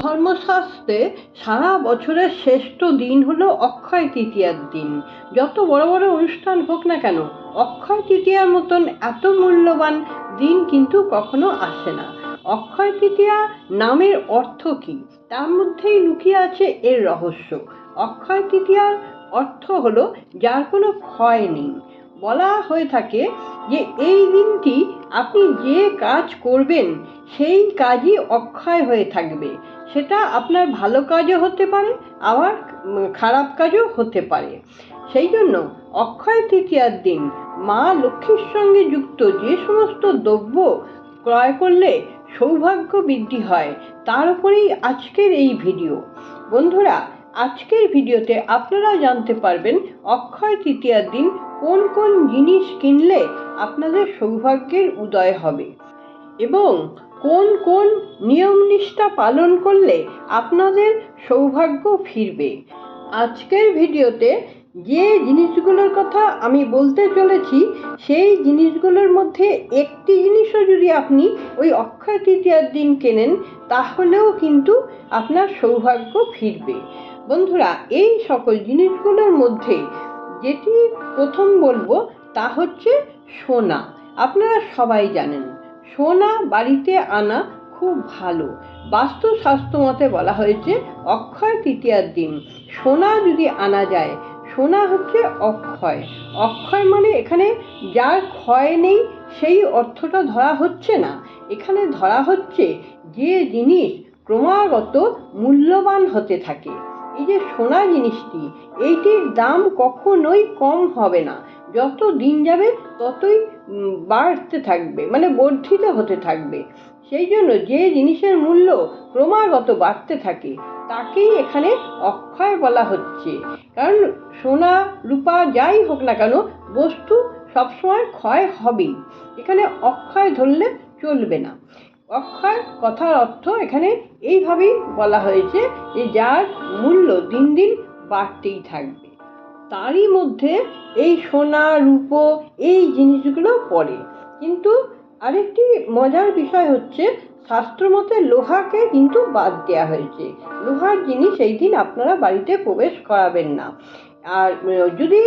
ধর্মশাস্ত্রে সারা বছরের শ্রেষ্ঠ দিন হলো অক্ষয় তৃতীয়ার দিন। যত বড় বড় অনুষ্ঠান হোক না কেন, অক্ষয় তৃতীয়ার মতন এত মূল্যবান দিন কিন্তু কখনো আসে না। অক্ষয় তৃতীয়া নামের অর্থ কী? তার মধ্যেই লুকিয়ে আছে এর রহস্য। অক্ষয় তৃতীয়ার অর্থ হলো যার কোনো ক্ষয় নেই। বলা হয়ে থাকে যে এই দিনটি আপনি যে কাজ করবেন, সেই কাজই অক্ষয় হয়ে থাকবে। সেটা আপনার ভালো কাজও হতে পারে, আবার খারাপ কাজও হতে পারে। সেই জন্য অক্ষয় তৃতীয়ার দিন মা লক্ষ্মীর সঙ্গে যুক্ত যে সমস্ত দ্রব্য ক্রয় করলে সৌভাগ্য বৃদ্ধি হয়, তার উপরেই আজকের এই ভিডিও। বন্ধুরা, আজকের ভিডিওতে আপনারা জানতে পারবেন অক্ষয় তৃতীয়ার দিন কোন কোন জিনিস কিনলে আপনাদের সৌভাগ্যের উদয় হবে? এবং কোন কোন নিয়ম নিষ্ঠা পালন করলে আপনাদের সৌভাগ্য ফিরবে? আজকের ভিডিওতে যে জিনিসগুলোর কথা আমি বলতে চলেছি, সেই জিনিসগুলোর মধ্যে একটি জিনিসও যদি আপনি ওই অক্ষয় তৃতীয়ার দিন কেনেন, তাহলেও কিন্তু আপনার সৌভাগ্য ফিরবে। বন্ধুরা, এই সকল জিনিসগুলোর মধ্যে যেটি প্রথম বলব তা হচ্ছে সোনা। আপনারা সবাই জানেন, সোনা বাড়িতে আনা খুব ভালো। বাস্তু বাস্তুশাস্ত্র মতে বলা হয়েছে অক্ষয় তৃতীয়ার দিন। সোনা যদি আনা যায়, সোনা হচ্ছে অক্ষয়। অক্ষয় মানে এখানে যার ক্ষয় নেই, সেই অর্থটা ধরা হচ্ছে না। এখানে ধরা হচ্ছে যে জিনিস ক্রমাগত মূল্যবান হতে থাকে। এই যে সোনা জিনিসটি, এইটির দাম কখনোই কম হবে না। যত দিন যাবে, ততই বাড়তে থাকবে মানে বর্ধিত হতে থাকবে। সেই জন্য যে জিনিসের মূল্য ক্রমাগত বাড়তে থাকে, তাকেই এখানে অক্ষয় বলা হচ্ছে। কারণ সোনা, রূপা যাই হোক না কেন, বস্তু সবসময় ক্ষয় হবেই। এখানে অক্ষয় ধরলে চলবে না। অক্ষয় কথার অর্থ এখানে এইভাবেই বলা হয়েছে যে যার মূল্য দিন দিন বাড়তেই থাকবে। তারই মধ্যে এই সোনা, রূপো, এই জিনিসগুলো পড়ে। কিন্তু আরেকটি মজার বিষয় হচ্ছে শাস্ত্রমতে লোহাকে কিন্তু বাদ দেওয়া হয়েছে। লোহার জিনিস এই দিন আপনারা বাড়িতে প্রবেশ করাবেন না। আর যদি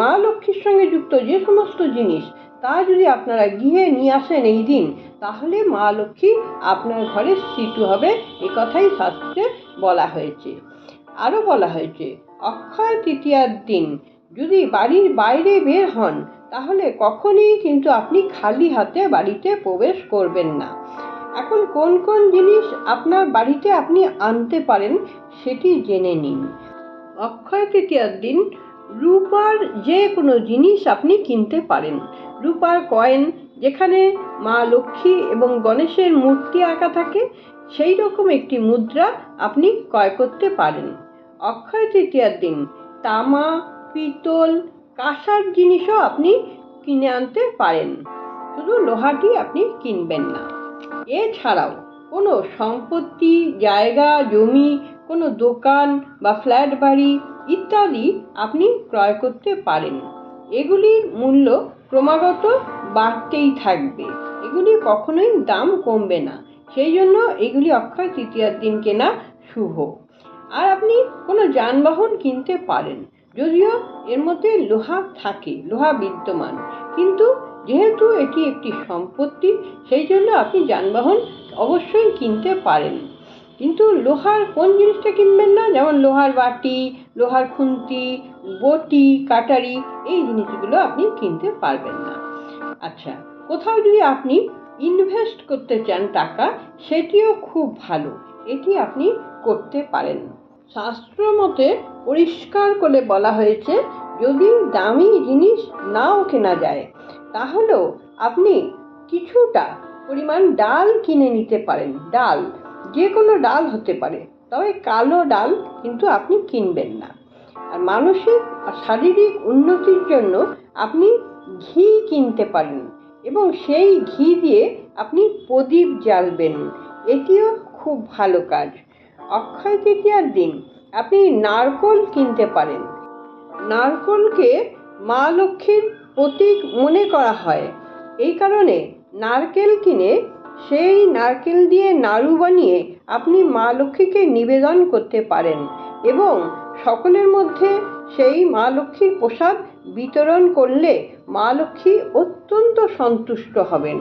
মা লক্ষ্মীর সঙ্গে যুক্ত যে সমস্ত জিনিস তা যদি আপনারা গিয়ে নিয়ে আসেন এই দিন, তাহলে মা লক্ষ্মী আপনার ঘরে সিটু হবে, এ কথাই শাস্ত্রে বলা হয়েছে। আরও বলা হয়েছে, অক্ষয় তৃতীয়ার দিন, যদি বাড়ির বাইরে বের হন, তাহলে কখনই কিন্তু আপনি খালি হাতে বাড়িতে প্রবেশ করবেন না। এখন কোন কোন জিনিস আপনার বাড়িতে আপনি আনতে পারেন, সেটি জেনে নিন। অক্ষয় তৃতীয়ার দিন রূপার যে কোনো জিনিস আপনি কিনতে পারেন। রূপার কয়েন যেখানে মা লক্ষ্মী এবং গণেশের মূর্তি আঁকা থাকে, সেই রকম একটি মুদ্রা আপনি ক্রয় করতে পারেন। অক্ষয় তৃতীয়ার দিন তামা, পিতল, কাঁসার জিনিসও আপনি কিনে আনতে পারেন। শুধু লোহাটি আপনি কিনবেন না। এছাড়াও কোনো সম্পত্তি, জায়গা, জমি, কোনো দোকান বা ফ্ল্যাট বাড়ি ইত্যাদি আপনি ক্রয় করতে পারেন। এগুলির মূল্য ক্রমাগত বাড়তেই থাকবে। এগুলি কখনোই দাম কমবে না। সেই জন্য এগুলি অক্ষয় তৃতীয়ার দিন কেনা শুভ। আর আপনি কোনো যানবাহন কিনতে পারেন। যদিও এর মধ্যে লোহা থাকে, লোহা বিদ্যমান। কিন্তু যেহেতু এটি একটি সম্পত্তি, সেই জন্য আপনি যানবাহন অবশ্যই কিনতে পারেন। কিন্তু লোহার কোন জিনিসটা কিনবেন না? যেমন লোহার বাটি, লোহার খুন্তি, বটি, কাটারি, এই জিনিসগুলো আপনি কিনতে পারবেন না। আচ্ছা কোথাও যদি আপনি ইনভেস্ট করতে চান টাকা, সেটিও খুব ভালো। এটি আপনি করতে পারেন। শাস্ত্র মতে পরিষ্কার করে বলা হয়েছে, যদি দামি জিনিস নাও কেনা যায়, তাহলেও আপনি কিছুটা পরিমাণ ডাল কিনে নিতে পারেন। ডাল যে কোনো ডাল হতে পারে, তবে কালো ডাল কিন্তু আপনি কিনবেন না। আর মানসিক আর শারীরিক উন্নতির জন্য আপনি ঘি কিনতে পারেন এবং সেই ঘি দিয়ে আপনি প্রদীপ জ্বালবেন। এটিও খুব ভালো কাজ। অক্ষয় তৃতীয়ার দিন আপনি নারকোল কিনতে পারেন। নারকোলকে মা লক্ষ্মীর প্রতীক মনে করা হয়। এই কারণে নারকেল কিনে সেই নারকেল দিয়ে নাড়ু বানিয়ে আপনি মা লক্ষ্মীকে নিবেদন করতে পারেন এবং সকলের মধ্যে সেই মা লক্ষ্মীর প্রসাদ বিতরণ করলে মা লক্ষ্মী অত্যন্ত সন্তুষ্ট হবেন।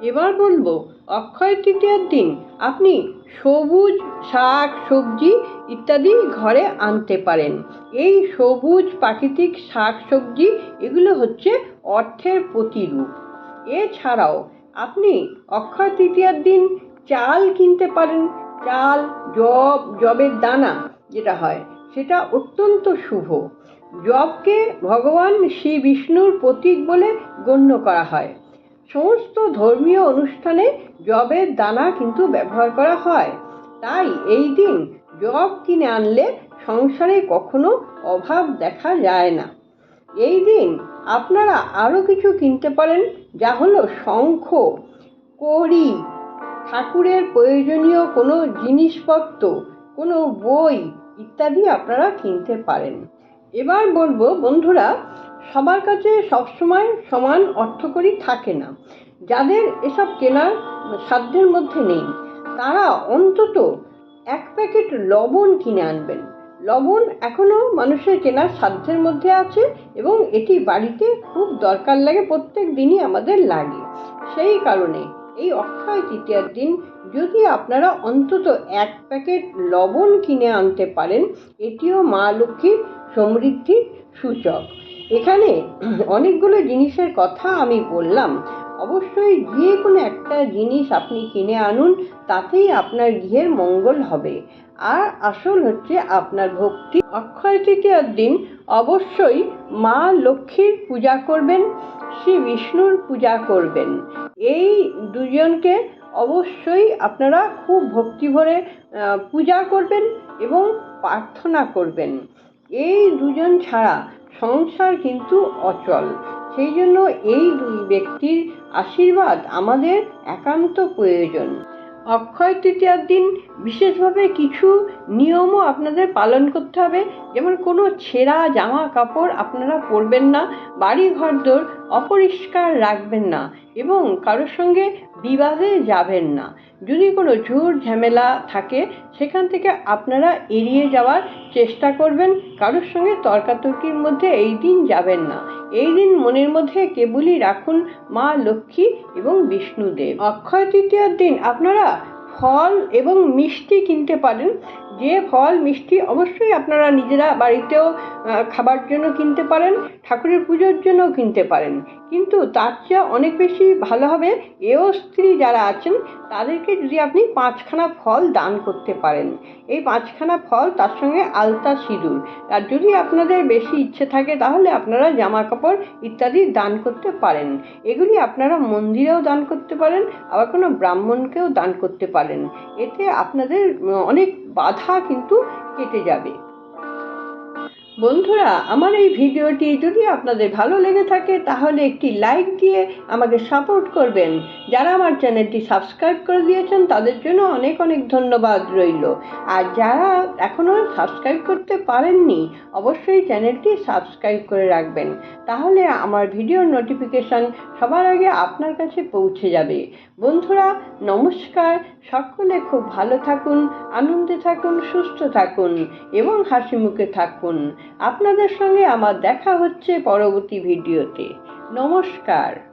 এবার বলব, অক্ষয় তৃতীয়ার দিন আপনি সবুজ শাক, সবজি ইত্যাদি ঘরে আনতে পারেন। এই সবুজ প্রাকৃতিক শাক, সবজি এগুলো হচ্ছে অর্থের প্রতিরূপ। এছাড়াও আপনি অক্ষয় তৃতীয়ার দিন চাল কিনতে পারেন। চাল, জব, জবের দানা যেটা হয়, সেটা অত্যন্ত শুভ। জবকে ভগবান শ্রী বিষ্ণুর প্রতীক বলে গণ্য করা হয়। সমস্ত ধর্মীয় অনুষ্ঠানে জবের দানা কিন্তু ব্যবহার করা হয়। তাই এই দিন জব কিনে আনলে সংসারে কখনো অভাব দেখা যায় না। এই দিন আপনারা আরও কিছু কিনতে পারেন, যা হলো শঙ্খ, কড়ি, ঠাকুরের প্রয়োজনীয় কোনো জিনিসপত্র, কোনো বই ইত্যাদি আপনারা কিনতে পারেন। এবার বলব, বন্ধুরা, সবার কাছে সবসময় সমান অর্থকরী থাকে না। যাদের এসব কেনার সাধ্যের মধ্যে নেই, তারা অন্তত এক প্যাকেট লবণ কিনে আনবেন। লবণ এখনও মানুষের কেনার সাধ্যের মধ্যে আছে এবং এটি বাড়িতে খুব দরকার লাগে, প্রত্যেক দিনই আমাদের লাগে। সেই কারণে এই অক্ষয় তৃতীয়ার দিন যদি আপনারা অন্তত এক প্যাকেট লবণ কিনে আনতে পারেন, এটিও মা লক্ষ্মীর সমৃদ্ধির সূচক। এখানে অনেকগুলো জিনিসের কথা আমি বললাম। অবশ্যই যে কোনো একটা জিনিস আপনি কিনে আনুন, তাতেই আপনার গৃহের মঙ্গল হবে। আর আসল হচ্ছে আপনার ভক্তি। অক্ষয় তৃতীয়ার দিন অবশ্যই মা লক্ষ্মীর পূজা করবেন, শ্রী বিষ্ণুর পূজা করবেন। এই দুজনকে অবশ্যই আপনারা খুব ভক্তি ভরে পূজা করবেন এবং প্রার্থনা করবেন। এই দুজন ছাড়া সংসার কিন্তু অচল। সেই জন্য এই দুই ব্যক্তির আশীর্বাদ আমাদের একান্ত প্রয়োজন। অক্ষয় তৃতীয়ার দিন বিশেষভাবে কিছু নিয়মও আপনাদের পালন করতে হবে। যেমন কোনো ছেঁড়া জামা কাপড় আপনারা পরবেন না বাড়ি ঘরদোর অপরিষ্কার রাখবেন না এবং কারোর সঙ্গে বিবাদে যাবেন না। যদি কোনো ঝুট ঝামেলা থাকে, সেখান থেকে আপনারা এড়িয়ে যাওয়ার চেষ্টা করবেন। কারোর সঙ্গে তর্কাতর্কির মধ্যে এই দিন যাবেন না। এই দিন মনের মধ্যে কেবলই রাখুন মা লক্ষ্মী এবং বিষ্ণুদেব। অক্ষয় তৃতীয়ার দিন আপনারা ফল এবং মিষ্টি কিনতে পারেন। যে ফল, মিষ্টি অবশ্যই আপনারা নিজেরা বাড়িতেও খাবার জন্য কিনতে পারেন, ঠাকুরের পুজোর জন্যও কিনতে পারেন। কিন্তু তার চেয়ে অনেক বেশি ভালো হবে এও স্ত্রী যারা আছেন, তাদেরকে যদি আপনি পাঁচখানা ফল দান করতে পারেন। এই পাঁচখানা ফল তার সঙ্গে আলতা সিঁদুর। আর যদি আপনাদের বেশি ইচ্ছে থাকে, তাহলে আপনারা জামা কাপড় ইত্যাদি দান করতে পারেন। এগুলি আপনারা মন্দিরেও দান করতে পারেন, আবার কোনো ব্রাহ্মণকেও দান করতে পারেন। এতে আপনাদের অনেক বাধা কিন্তু কেটে যাবে। বন্ধুরা, আমার এই ভিডিওটি যদি আপনাদের ভালো লেগে থাকে, তাহলে একটি লাইক দিয়ে আমাকে সাপোর্ট করবেন। যারা আমার চ্যানেলটি সাবস্ক্রাইব করে দিয়েছেন, তাদের জন্য অনেক অনেক ধন্যবাদ রইল। আর যারা এখনও সাবস্ক্রাইব করতে পারেননি, অবশ্যই চ্যানেলটি সাবস্ক্রাইব করে রাখবেন। তাহলে আমার ভিডিওর নোটিফিকেশান সবার আগে আপনার কাছে পৌঁছে যাবে। বন্ধুরা, নমস্কার। সকলে খুব ভালো থাকুন, আনন্দে থাকুন, সুস্থ থাকুন এবং হাসি মুখে থাকুন। আপনাদের সঙ্গে আমার দেখা হচ্ছে পরবর্তী ভিডিওতে। নমস্কার।